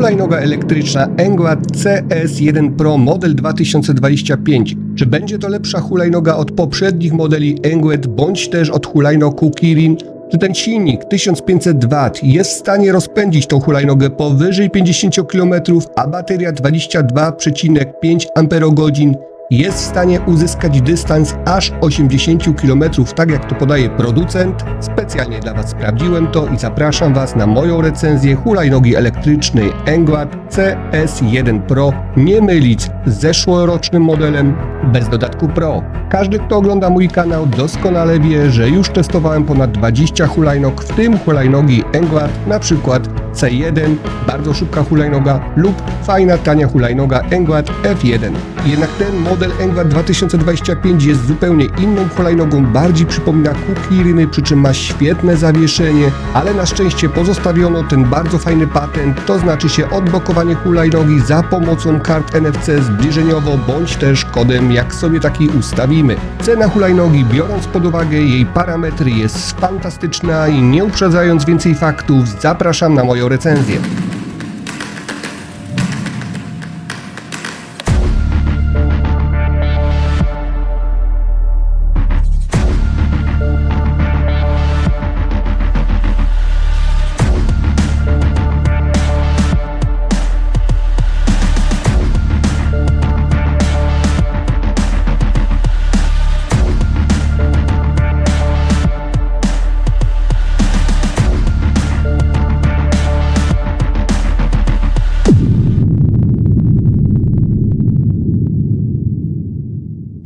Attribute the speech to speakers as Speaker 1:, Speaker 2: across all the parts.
Speaker 1: Hulajnoga elektryczna Engwat CS1 Pro model 2025. Czy będzie to lepsza hulajnoga od poprzednich modeli Engwat bądź też od hulajnog Kukirin? Czy ten silnik 1500 W jest w stanie rozpędzić tą hulajnogę powyżej 50 km, a bateria 22,5 Ah jest w stanie uzyskać dystans aż 80 km, tak jak to podaje producent. Specjalnie dla Was sprawdziłem to i zapraszam Was na moją recenzję hulajnogi elektrycznej Engwat CS1 Pro. Nie mylić z zeszłorocznym modelem bez dodatku Pro. Każdy, kto ogląda mój kanał doskonale wie, że już testowałem ponad 20 hulajnog, w tym hulajnogi Engwat, na przykład C1, bardzo szybka hulajnoga lub fajna, tania hulajnoga Engwat F1. Jednak ten model Engwat 2025 jest zupełnie inną hulajnogą, bardziej przypomina Kukiryny, przy czym ma świetne zawieszenie, ale na szczęście pozostawiono ten bardzo fajny patent, to znaczy się odblokowanie hulajnogi za pomocą kart NFC zbliżeniowo, bądź też kodem, jak sobie taki ustawimy. Cena hulajnogi, biorąc pod uwagę jej parametry, jest fantastyczna i nie uprzedzając więcej faktów, zapraszam na moją recenzję.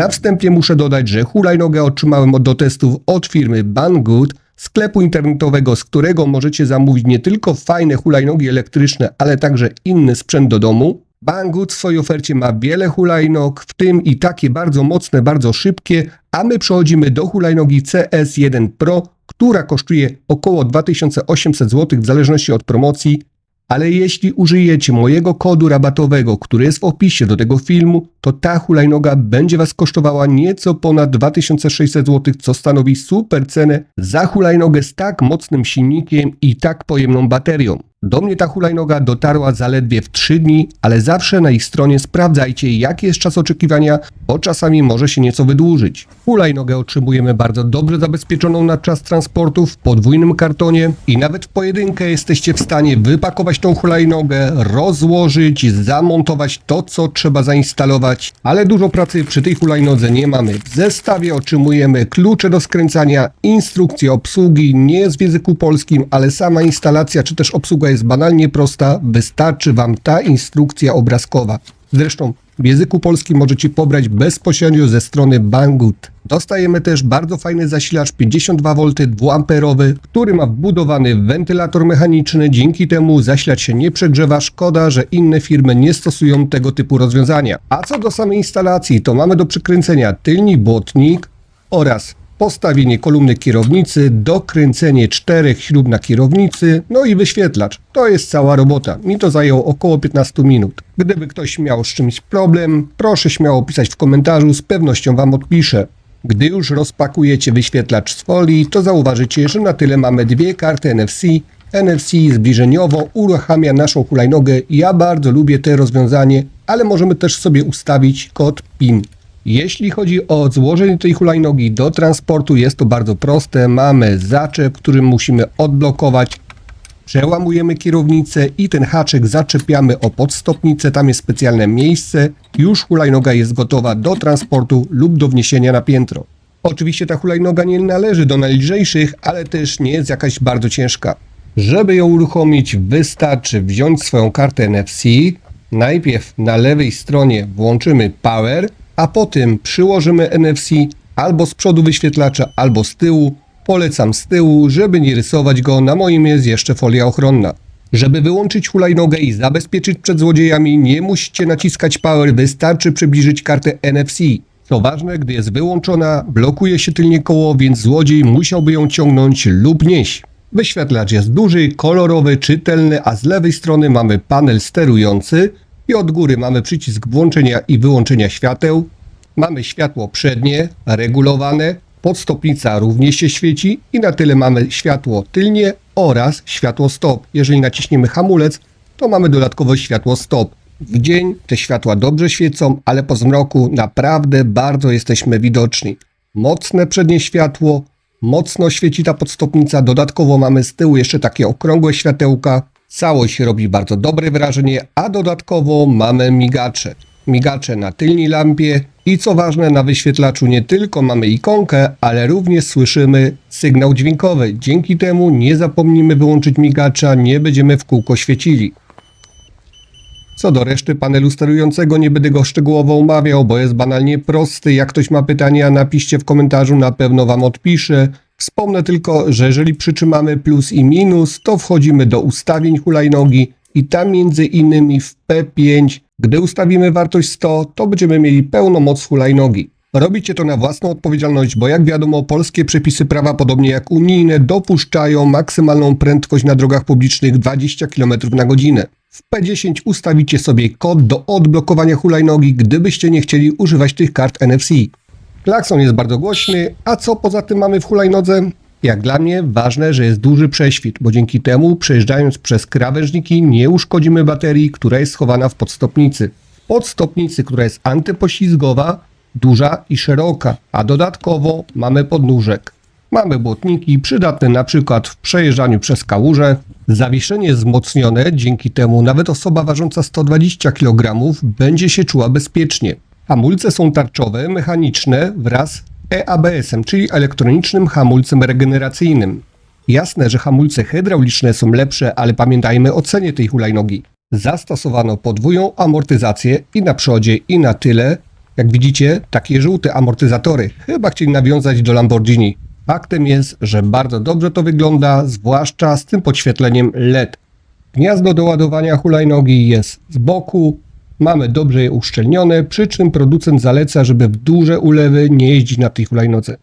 Speaker 1: Na wstępie muszę dodać, że hulajnogę otrzymałem do testów od firmy Banggood, sklepu internetowego, z którego możecie zamówić nie tylko fajne hulajnogi elektryczne, ale także inny sprzęt do domu. Banggood w swojej ofercie ma wiele hulajnog, w tym i takie bardzo mocne, bardzo szybkie, a my przechodzimy do hulajnogi CS1 Pro, która kosztuje około 2800 zł w zależności od promocji. Ale jeśli użyjecie mojego kodu rabatowego, który jest w opisie do tego filmu, to ta hulajnoga będzie Was kosztowała nieco ponad 2600 zł, co stanowi super cenę za hulajnogę z tak mocnym silnikiem i tak pojemną baterią. Do mnie ta hulajnoga dotarła zaledwie w 3 dni, ale zawsze na ich stronie sprawdzajcie jaki jest czas oczekiwania, bo czasami może się nieco wydłużyć. Hulajnogę otrzymujemy bardzo dobrze zabezpieczoną na czas transportu w podwójnym kartonie i nawet w pojedynkę jesteście w stanie wypakować tą hulajnogę, rozłożyć, zamontować to co trzeba zainstalować, ale dużo pracy przy tej hulajnodze nie mamy. W zestawie otrzymujemy klucze do skręcania, instrukcję obsługi, nie jest w języku polskim, ale sama instalacja czy też obsługa jest banalnie prosta, wystarczy Wam ta instrukcja obrazkowa. Zresztą w języku polskim możecie pobrać bezpośrednio ze strony Banggood. Dostajemy też bardzo fajny zasilacz 52V 2A, który ma wbudowany wentylator mechaniczny, dzięki temu zasilacz się nie przegrzewa. Szkoda, że inne firmy nie stosują tego typu rozwiązania. A co do samej instalacji, to mamy do przykręcenia tylny błotnik oraz postawienie kolumny kierownicy, dokręcenie czterech śrub na kierownicy, no i wyświetlacz. To jest cała robota. Mi to zajęło około 15 minut. Gdyby ktoś miał z czymś problem, proszę śmiało pisać w komentarzu, z pewnością Wam odpiszę. Gdy już rozpakujecie wyświetlacz z folii, to zauważycie, że na tyle mamy dwie karty NFC. NFC zbliżeniowo uruchamia naszą hulajnogę. Ja bardzo lubię te rozwiązanie, ale możemy też sobie ustawić kod PIN. Jeśli chodzi o złożenie tej hulajnogi do transportu, jest to bardzo proste. Mamy zaczep, który musimy odblokować. Przełamujemy kierownicę i ten haczyk zaczepiamy o podstopnicę, tam jest specjalne miejsce. Już hulajnoga jest gotowa do transportu lub do wniesienia na piętro. Oczywiście ta hulajnoga nie należy do najlżejszych, ale też nie jest jakaś bardzo ciężka. Żeby ją uruchomić, wystarczy wziąć swoją kartę NFC. Najpierw na lewej stronie włączymy Power, a potem przyłożymy NFC albo z przodu wyświetlacza, albo z tyłu. Polecam z tyłu, żeby nie rysować go, na moim jest jeszcze folia ochronna. Żeby wyłączyć hulajnogę i zabezpieczyć przed złodziejami, nie musicie naciskać power, wystarczy przybliżyć kartę NFC. Co ważne, gdy jest wyłączona, blokuje się tylnie koło, więc złodziej musiałby ją ciągnąć lub nieść. Wyświetlacz jest duży, kolorowy, czytelny, a z lewej strony mamy panel sterujący i od góry mamy przycisk włączenia i wyłączenia świateł. Mamy światło przednie, regulowane, podstopnica również się świeci i na tyle mamy światło tylnie oraz światło stop. Jeżeli naciśniemy hamulec, to mamy dodatkowo światło stop. W dzień te światła dobrze świecą, ale po zmroku naprawdę bardzo jesteśmy widoczni. Mocne przednie światło, mocno świeci ta podstopnica, dodatkowo mamy z tyłu jeszcze takie okrągłe światełka. Całość robi bardzo dobre wrażenie, a dodatkowo mamy migacze. Migacze na tylnej lampie i co ważne na wyświetlaczu nie tylko mamy ikonkę, ale również słyszymy sygnał dźwiękowy. Dzięki temu nie zapomnimy wyłączyć migacza, nie będziemy w kółko świecili. Co do reszty panelu sterującego nie będę go szczegółowo omawiał, bo jest banalnie prosty. Jak ktoś ma pytania, napiszcie w komentarzu, na pewno Wam odpiszę. Wspomnę tylko, że jeżeli przytrzymamy plus i minus, to wchodzimy do ustawień hulajnogi i tam między innymi w P5, gdy ustawimy wartość 100, to będziemy mieli pełną moc hulajnogi. Robicie to na własną odpowiedzialność, bo jak wiadomo, polskie przepisy prawa, podobnie jak unijne, dopuszczają maksymalną prędkość na drogach publicznych 20 km na godzinę. W P10 ustawicie sobie kod do odblokowania hulajnogi, gdybyście nie chcieli używać tych kart NFC. Klakson jest bardzo głośny, a co poza tym mamy w hulajnodze? Jak dla mnie ważne, że jest duży prześwit, bo dzięki temu przejeżdżając przez krawężniki nie uszkodzimy baterii, która jest schowana w podstopnicy. Podstopnicy, która jest antypoślizgowa, duża i szeroka, a dodatkowo mamy podnóżek. Mamy błotniki przydatne na przykład w przejeżdżaniu przez kałuże. Zawieszenie jest wzmocnione, dzięki temu nawet osoba ważąca 120 kg będzie się czuła bezpiecznie. Hamulce są tarczowe, mechaniczne wraz z EABS-em, czyli elektronicznym hamulcem regeneracyjnym. Jasne, że hamulce hydrauliczne są lepsze, ale pamiętajmy o cenie tej hulajnogi. Zastosowano podwójną amortyzację i na przodzie i na tyle. Jak widzicie, takie żółte amortyzatory. Chyba chcieli nawiązać do Lamborghini. Faktem jest, że bardzo dobrze to wygląda, zwłaszcza z tym podświetleniem LED. Gniazdo do ładowania hulajnogi jest z boku, mamy dobrze je uszczelnione, przy czym producent zaleca, żeby w duże ulewy nie jeździć na tej hulajnodze.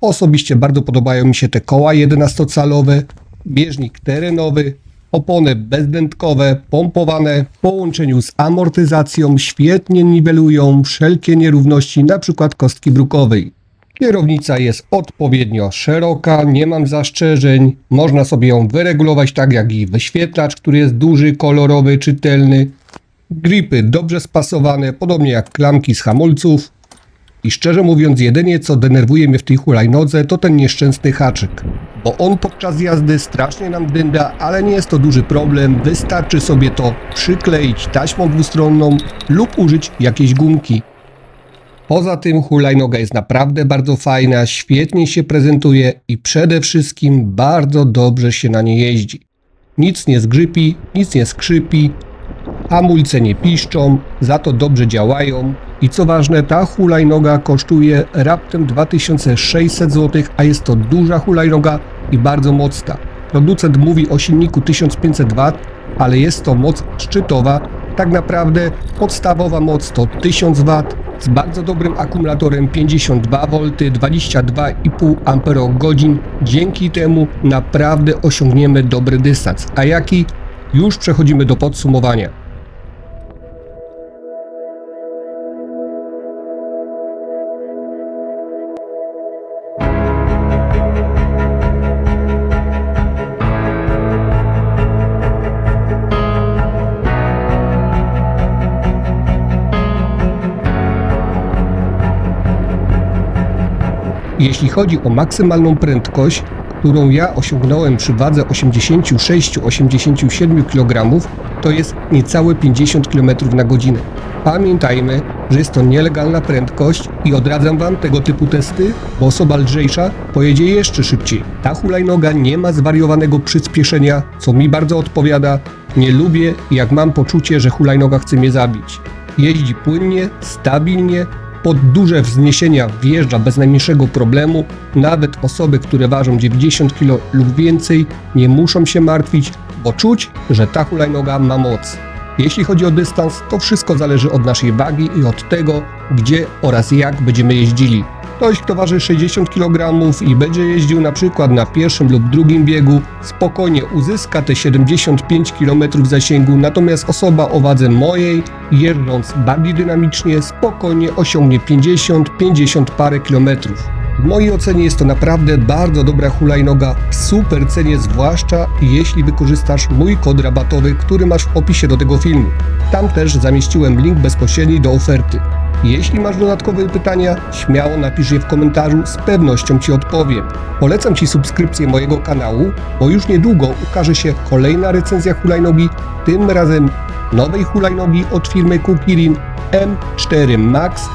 Speaker 1: Osobiście bardzo podobają mi się te koła 11-calowe, bieżnik terenowy, opony bezdętkowe, pompowane w połączeniu z amortyzacją świetnie niwelują wszelkie nierówności, np. kostki brukowej. Kierownica jest odpowiednio szeroka, nie mam zastrzeżeń. Można sobie ją wyregulować tak jak i wyświetlacz, który jest duży, kolorowy, czytelny. Gripy dobrze spasowane, podobnie jak klamki z hamulców. I szczerze mówiąc, jedynie co denerwuje mnie w tej hulajnodze to ten nieszczęsny haczyk. Bo on podczas jazdy strasznie nam dynda, ale nie jest to duży problem. Wystarczy sobie to przykleić taśmą dwustronną lub użyć jakiejś gumki. Poza tym hulajnoga jest naprawdę bardzo fajna, świetnie się prezentuje i przede wszystkim bardzo dobrze się na niej jeździ. Nic nie zgrzypi, nic nie skrzypi, hamulce nie piszczą, za to dobrze działają i co ważne, ta hulajnoga kosztuje raptem 2600 zł, a jest to duża hulajnoga i bardzo mocna. Producent mówi o silniku 1500 W, ale jest to moc szczytowa. Tak naprawdę podstawowa moc to 1000 W z bardzo dobrym akumulatorem 52V, 22,5 Ah. Dzięki temu naprawdę osiągniemy dobry dystans. A jaki? Już przechodzimy do podsumowania. Jeśli chodzi o maksymalną prędkość, którą ja osiągnąłem przy wadze 86-87 kg, to jest niecałe 50 km na godzinę. Pamiętajmy, że jest to nielegalna prędkość i odradzam Wam tego typu testy, bo osoba lżejsza pojedzie jeszcze szybciej. Ta hulajnoga nie ma zwariowanego przyspieszenia, co mi bardzo odpowiada. Nie lubię, jak mam poczucie, że hulajnoga chce mnie zabić. Jeździ płynnie, stabilnie, pod duże wzniesienia wjeżdża bez najmniejszego problemu. Nawet osoby, które ważą 90 kg lub więcej, nie muszą się martwić, bo czuć, że ta hulajnoga ma moc. Jeśli chodzi o dystans, to wszystko zależy od naszej wagi i od tego, gdzie oraz jak będziemy jeździli. Ktoś, kto waży 60 kg i będzie jeździł na przykład na pierwszym lub drugim biegu, spokojnie uzyska te 75 km zasięgu, natomiast osoba o wadze mojej, jeżdżąc bardziej dynamicznie, spokojnie osiągnie 50-50 parę kilometrów. W mojej ocenie jest to naprawdę bardzo dobra hulajnoga w super cenie, zwłaszcza jeśli wykorzystasz mój kod rabatowy, który masz w opisie do tego filmu. Tam też zamieściłem link bezpośredni do oferty. Jeśli masz dodatkowe pytania, śmiało napisz je w komentarzu, z pewnością Ci odpowiem. Polecam Ci subskrypcję mojego kanału, bo już niedługo ukaże się kolejna recenzja hulajnogi, tym razem nowej hulajnogi od firmy Kukirin M4 Max,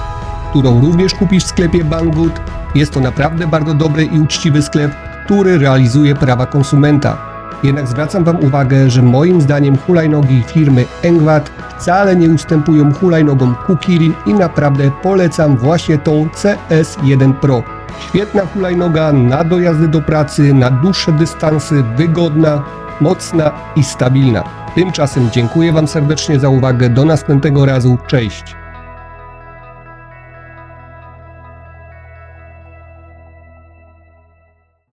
Speaker 1: którą również kupisz w sklepie Banggood. Jest to naprawdę bardzo dobry i uczciwy sklep, który realizuje prawa konsumenta. Jednak zwracam Wam uwagę, że moim zdaniem hulajnogi firmy Engwat wcale nie ustępują hulajnogom Kukirin i naprawdę polecam właśnie tą CS1 Pro. Świetna hulajnoga na dojazdy do pracy, na dłuższe dystansy, wygodna, mocna i stabilna. Tymczasem dziękuję Wam serdecznie za uwagę. Do następnego razu. Cześć.